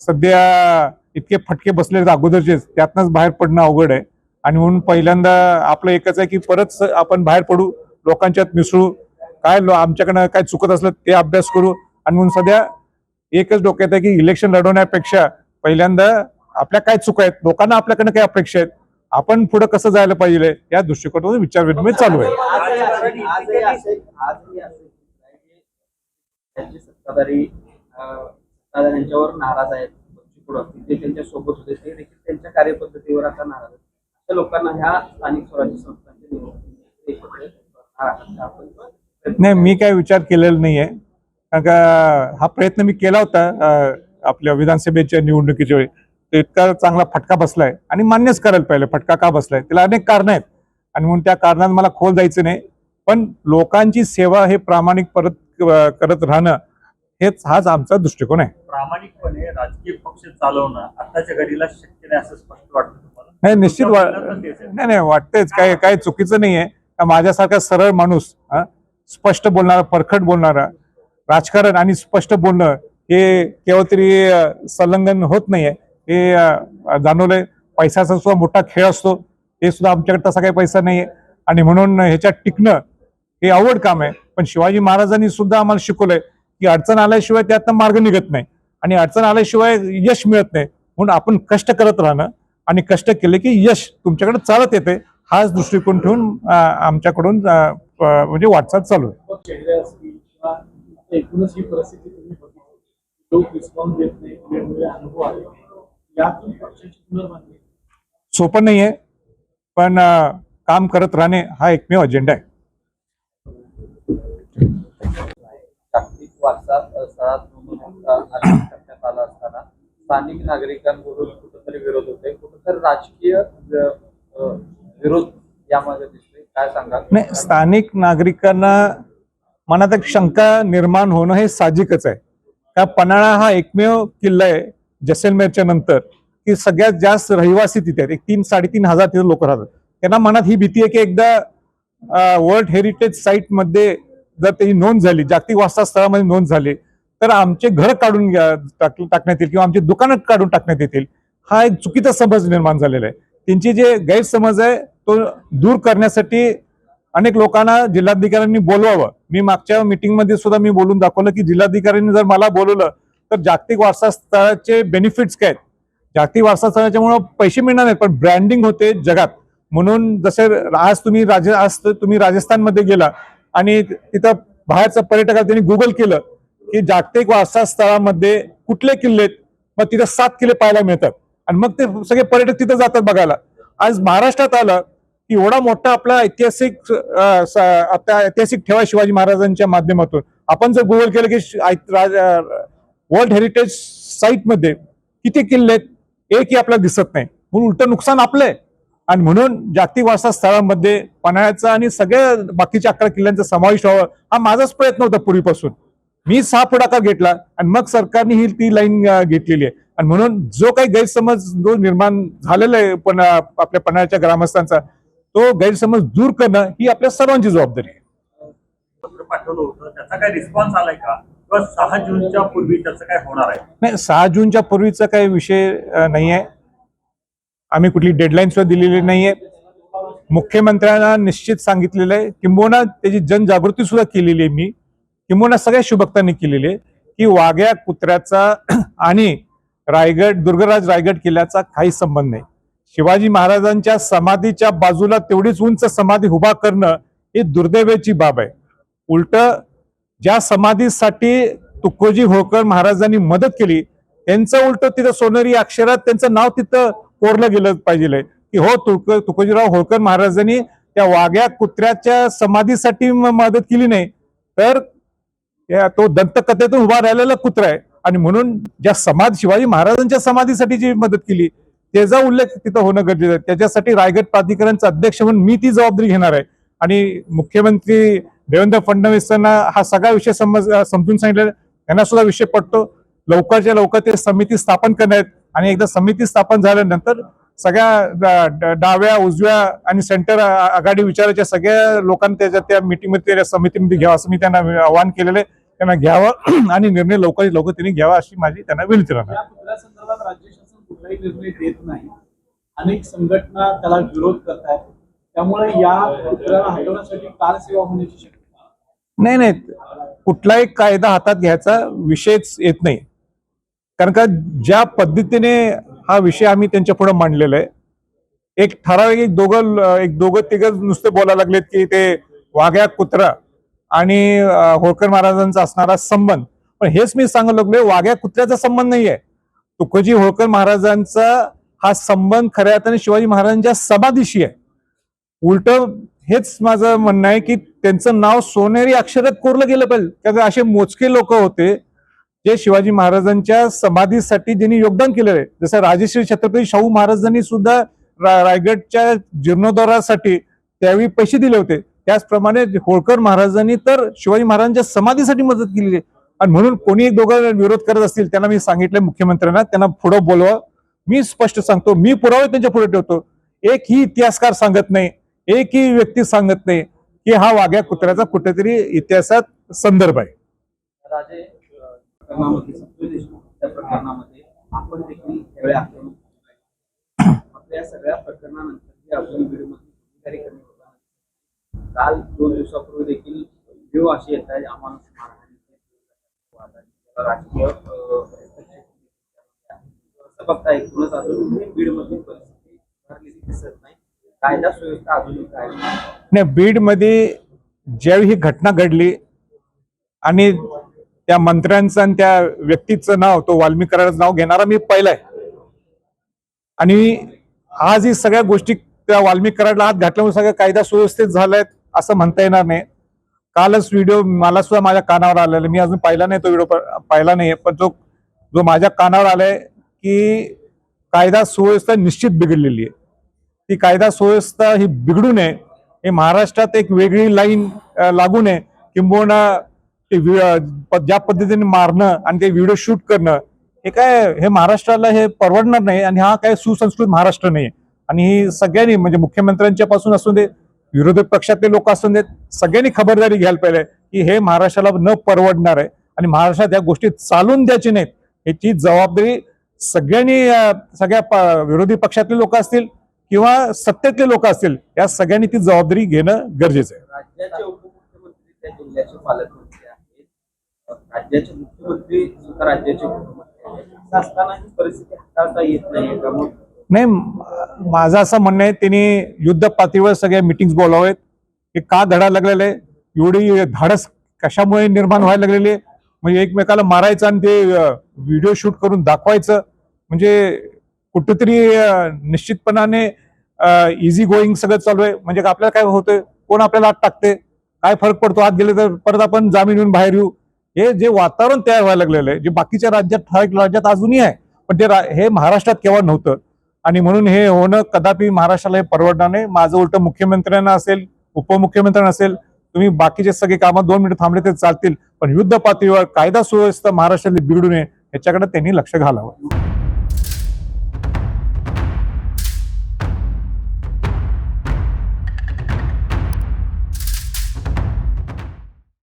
सध्या इतके फटके बसले अगोदरचेच त्यातनंच बाहेर पडणं अवघड आहे आणि म्हणून पहिल्यांदा आपलं एकच आहे की परत आपण बाहेर पडू लोकांच्यात मिसळू काय आमच्याकडनं काय चुकत असलं ते अभ्यास करू आणि म्हणून सध्या एकच डोक्यात आहे की इलेक्शन लढवण्यापेक्षा पहिल्यांदा आपल्या काय चुका आहेत लोकांना आपल्याकडनं काय अपेक्षा आहेत आपण पुढे कसं जायला पाहिजे या दृष्टिकोनातून विचार विनिमय चालू आहे दादा त्यांच्यावर नाराज आहेत ते त्यांच्यासोबत होते ते देखील त्यांच्या कार्यपद्धतीवर आता नाराज आहेत. अशा लोकांना ह्या स्थानिक स्वराज्य संस्थांच्या निवडणुकीत नाही मी काय विचार केलेला नाहीये. कारण का हा प्रयत्न मी केला होता आपल्या विधानसभेच्या निवडणुकीच्या वेळी. तो इतका चांगला फटका बसलाय. आणि मान्यच करायला पाहिजे फटका का बसलाय? त्याला अनेक कारण आहेत. आणि म्हणून त्या कारणात मला खोल जायचं नाही. पण लोकांची सेवा हे प्रामाणिक परत करत राहणं हेच हाच आमचा दृष्टिकोन आहे. प्रामाणिकपणे राजकीय पक्ष चालवणं आताच्या घडीला शक्य नाही असं स्पष्ट वाटतं तुम्हाला? नाही निश्चित वा- आहे. नाही नाही वाटतेच काय काय चुकीचं नाहीये. का माझ्यासारखा सरळ माणूस हा, स्पष्ट बोलणारा परखड बोलणारा राजकारण आणि स्पष्ट बोलणं हे केव्हा तरी अ, संलग्न होत नाहीये. हे अ, जाणवलंय पैशाचा सुद्धा मोठा खेळ असतो. हे सुद्धा आमच्याकडे तसा काही पैसा नाहीये. आणि म्हणून ह्याच्यात टिकणं हे अवघड काम आहे. पण शिवाजी महाराजांनी सुद्धा आम्हाला शिकवलंय की अडचण आल्याशिवाय त्यातनं मार्ग निघत नाही. आणि अडचण आल्याशिवाय यश मिळत नाही. म्हणून आपण कष्ट करत राहणं आणि कष्ट केले की यश तुमच्याकडे चालत येते. हाच दृष्टिकोन ठेवून आमच्याकडून म्हणजे वाटचाल चालू आहे. देत नाही. सोपं नाहीये पण काम करत राहणे हा एकमेव अजेंडा आहे. सात करण्यात आला असताना स्थानिक नागरिकांकडून कुठेतरी विरोध होते कुठेतरी राजकीय विरोध यामध्ये दिसतोय. काय सांगा नाही स्थानिक नागरिकांना मनात एक शंका निर्माण होणं हे साहजिकच आहे. का पन्हाळा हा एकमेव किल्ला आहे जैसलमेरच्या नंतर. की सगळ्यात जास्त रहिवासी तिथे आहेत. एक तीन साडेतीन हजार तिथे लोक राहतात. त्यांना मनात ही भीती आहे की एकदा वर्ल्ड हेरिटेज साईटमध्ये जर त्याची नोंद झाली जागतिक वारसा स्थळामध्ये नोंद झाली तर आमचे घर काढून घ्या- टाक- टाकण्यात येईल किंवा आमची दुकानं काढून टाकण्यात येतील. हा एक चुकीचा समज निर्माण झालेला आहे. त्यांची जे गैरसमज आहे तो दूर करण्यासाठी अनेक लोकांना जिल्हाधिकाऱ्यांनी बोलवावं. मी मागच्या मीटिंगमध्ये सुद्धा मी बोलून दाखवलं की जिल्हाधिकाऱ्यांनी जर मला बोलवलं तर जागतिक वारसा स्थळाचे बेनिफिट्स काय आहेत? जागतिक वारसा स्थळाच्यामुळे पैसे मिळणार नाहीत पण ब्रँडिंग होते जगात. म्हणून जसे आज तुम्ही राज आज तुम्ही राजस्थानमध्ये गेला आणि तिथं बाहेरचं पर्यटकाला त्यांनी गुगल केलं की जागतिक वारसा स्थळामध्ये कुठले किल्ले आहेत मग तिथं सात किल्ले पाहायला मिळतात. आणि मग ते सगळे पर्यटक तिथं जातात बघायला. आज महाराष्ट्रात आलं की एवढा मोठा आपला ऐतिहासिक आता ऐतिहासिक ठेवा शिवाजी महाराजांच्या माध्यमातून. आपण जर गुगल केलं की राज- वर्ल्ड हेरिटेज साईटमध्ये किती किल्ले आहेत एकही आपल्याला दिसत नाही. म्हणून उलट नुकसान आपलं आहे. आणि म्हणून जागतिक वारसा स्थळांमध्ये पन्हाळ्याचा आणि सगळ्या बाकीच्या अकरा किल्ल्यांचा समावेश व्हावा हा माझाच प्रयत्न होता पूर्वीपासून. मी सहा पुढाकार घेतला आणि मग सरकारने ही ती लाईन घेतलेली आहे. आणि म्हणून जो काही गैरसमज जो निर्माण झालेला आहे पण आपल्या पन्हाळ्याच्या ग्रामस्थांचा तो गैरसमज दूर करणं ही आपल्या सर्वांची जबाबदारी आहे. पाठवलं होतं त्याचा काही रिस्पॉन्स आलाय का किंवा सहा जूनच्या पूर्वी त्याचं काय होणार आहे नाही सहा जूनच्या पूर्वीचा काही विषय नाही आहे. आम्ही कुठली डेडलाईन सुद्धा दिलेली नाहीये मुख्यमंत्र्यांना निश्चित सांगितलेलं आहे. किंबहुना त्याची जनजागृती सुद्धा केलेली आहे मी. किंबहुना सगळ्या शुभक्तांनी केलेली आहे. की वाघ्या कुत्र्याचा आणि रायगड दुर्गराज रायगड किल्ल्याचा काही संबंध नाही. शिवाजी महाराजांच्या समाधीच्या बाजूला तेवढीच उंच समाधी उभा करणं ही दुर्दैवाची बाब आहे. उलट ज्या समाधीसाठी तुकोजी होळकर महाराजांनी मदत केली त्यांचं उलट तिथं सोनेरी अक्षरात त्यांचं नाव तिथं कोरलं गेलं पाहिजे. की हो तुक तुकोजीराव होळकर महाराजांनी त्या वाघ्या कुत्र्याच्या समाधीसाठी मदत केली नाही. तर या तो दंतकथेतून उभा राहिलेला कुत्रा आहे. आणि म्हणून ज्या समाज शिवाजी महाराजांच्या समाधीसाठी जी मदत केली त्याचा उल्लेख तिथं होणं गरजेचं आहे. त्याच्यासाठी रायगड प्राधिकरणचा अध्यक्ष म्हणून मी ती जबाबदारी घेणार आहे. आणि मुख्यमंत्री देवेंद्र फडणवीसांना हा सगळा विषय समज समजून सांगितलेला त्यांना सुद्धा विषय पडतो लवकरच्या लवकर ते समिती स्थापन करण्यात आणि एकदा समिती स्थापन झाल्यानंतर सगळ्या डाव्या उजव्या आणि सेंटर आघाडी विचाराच्या सगळ्या लोकांनी त्याच्या त्या मिटिंगमध्ये त्या समितीमध्ये घ्यावं असं मी त्यांना आवाहन केलेलं आहे. त्यांना घ्यावं आणि निर्णय लवकरात लवकर त्यांनी घ्यावा अशी माझी त्यांना विनंती राहणार. या पुतळ्यासंदर्भात राज्य शासन कुठलाही निर्णय देत नाही. अनेक संघटना त्याला विरोध करतात त्यामुळे या पुतळ्याला हटवण्यासाठी कारसेवा होण्याची शक्यता. नाही नाही. कुठलाही कायदा हातात घ्यायचा विषयच येत नाही. कारण का ज्या पद्धतीने हा विषय आम्ही त्यांच्या पुढे मांडलेला आहे एक ठराविक एक दोघं एक दोघं तिघं नुसते बोलायला लागलेत की ते वाघ्या कुत्रा आणि होळकर महाराजांचा असणारा संबंध. पण हेच मी सांगायला लागलोय वाघ्या कुत्र्याचा संबंध नाहीये. तुकोजी होळकर महाराजांचा हा संबंध खऱ्या अर्थाने शिवाजी महाराजांच्या समाधीशी आहे. उलट हेच माझं म्हणणं आहे की त्यांचं नाव सोनेरी अक्षरात कोरलं गेलं पाहिजे. कारण असे मोजके लोक होते जे शिवाजी महाराजांच्या समाधीसाठी ज्यांनी योगदान केलेलं आहे. जसं राजेश्री छत्रपती शाहू महाराजांनी सुद्धा रायगडच्या जीर्णोद्धारासाठी त्यावेळी पैसे दिले होते. त्याचप्रमाणे होळकर महाराजांनी तर शिवाजी महाराजांच्या समाधीसाठी मदत केलेली आहे. आणि म्हणून कोणी दोघं विरोध करत असतील त्यांना मी सांगितलं मुख्यमंत्र्यांना त्यांना पुढं बोलवा. मी स्पष्ट सांगतो मी पुरावे त्यांच्या पुढे ठेवतो. एकही इतिहासकार सांगत नाही एकही व्यक्ती सांगत नाही की हा वाघ्या कुत्र्याचा कुठेतरी इतिहासात संदर्भ आहे. प्रकरणामध्ये आपण काल दोन दिवसापूर्वी देखील व्ह्यू अशी येत आहे आम्हाला राजकीय अं, बघता एकूणच अजून बीडमधील परिस्थिती सुधारलेली दिसत नाही. कायदा सुव्यवस्था अजूनही काय? नाही बीडमध्ये ज्यावेळी ही घटना घडली आणि त्या मंत्र्यांचं आणि त्या व्यक्तीचं नाव तो वाल्मिकराचं नाव घेणारा मी पहिला आहे. आणि आज ही सगळ्या गोष्टी त्या वाल्मिक कराडला हात घातल्यामुळे सगळ्या कायदा सुव्यवस्थित झाल्यात. असं म्हणता येणार नाही. कालच व्हिडिओ मला सुद्धा माझ्या कानावर आलेला. मी अजून पाहिला नाही तो व्हिडिओ पाहिला नाही पण जो जो माझ्या कानावर आलाय की कायदा सुव्यवस्था निश्चित बिघडलेली आहे. ती कायदा सुव्यवस्था ही बिघडू नये. हे महाराष्ट्रात एक वेगळी लाईन लागू नये. किंबहुना ज्या पद्धतीने मारणं आणि ते व्हिडिओ शूट करणं हे काय हे महाराष्ट्राला हे परवडणार नाही आणि हा काय सुसंस्कृत महाराष्ट्र नाही आणि ही सगळ्यांनी म्हणजे मुख्यमंत्र्यांच्या पासून असू दे विरोधक पक्षातले लोक असून देत सगळ्यांनी खबरदारी घ्यायला पाहिजे की हे महाराष्ट्राला न परवडणार आहे. आणि महाराष्ट्रात या गोष्टी चालून द्यायची नाहीत. याची जबाबदारी सगळ्यांनी सगळ्या प- विरोधी पक्षातले लोक असतील किंवा सत्तेतले लोक असतील या सगळ्यांनी ती जबाबदारी घेणं गरजेचं आहे. राज्याचे उपमुख्यमंत्री त्या जिल्ह्याचे पालकमंत्री आहेत. राज्याचे मुख्यमंत्री सुद्धा राज्याचे नाही माझं असं म्हणणं आहे त्यांनी युद्ध पातळीवर सगळ्या मिटिंग बोलावेत. हे का धडा लागलेलं? आहे एवढी धाडस कशामुळे निर्माण व्हायला लागलेली आहे? म्हणजे एकमेकाला मारायचं आणि ते व्हिडिओ शूट करून दाखवायचं. म्हणजे कुठेतरी निश्चितपणाने इझी गोईंग सगळं चालू आहे. म्हणजे आपल्याला काय होतंय? कोण आपल्याला आत टाकते काय फरक पडतो? आत गेले तर परत आपण जामीन येऊन बाहेर येऊ. हे जे वातावरण तयार व्हायला लागलेलं आहे जे बाकीच्या राज्यात ठराविक राज्यात अजूनही आहे पण ते रा- हे महाराष्ट्रात केव्हा नव्हतं? आणि म्हणून हे होणं कदापि महाराष्ट्राला हे परवडणार नाही. माझं उलट मुख्यमंत्र्यांना असेल उपमुख्यमंत्र्यांना असेल तुम्ही बाकीचे सगळे कामं दोन मिनिट थांबले ते चालतील. पण युद्ध पातळीवर कायदा सुव्यवस्था महाराष्ट्राला बिघडू नये याच्याकडे त्यांनी लक्ष घालावं.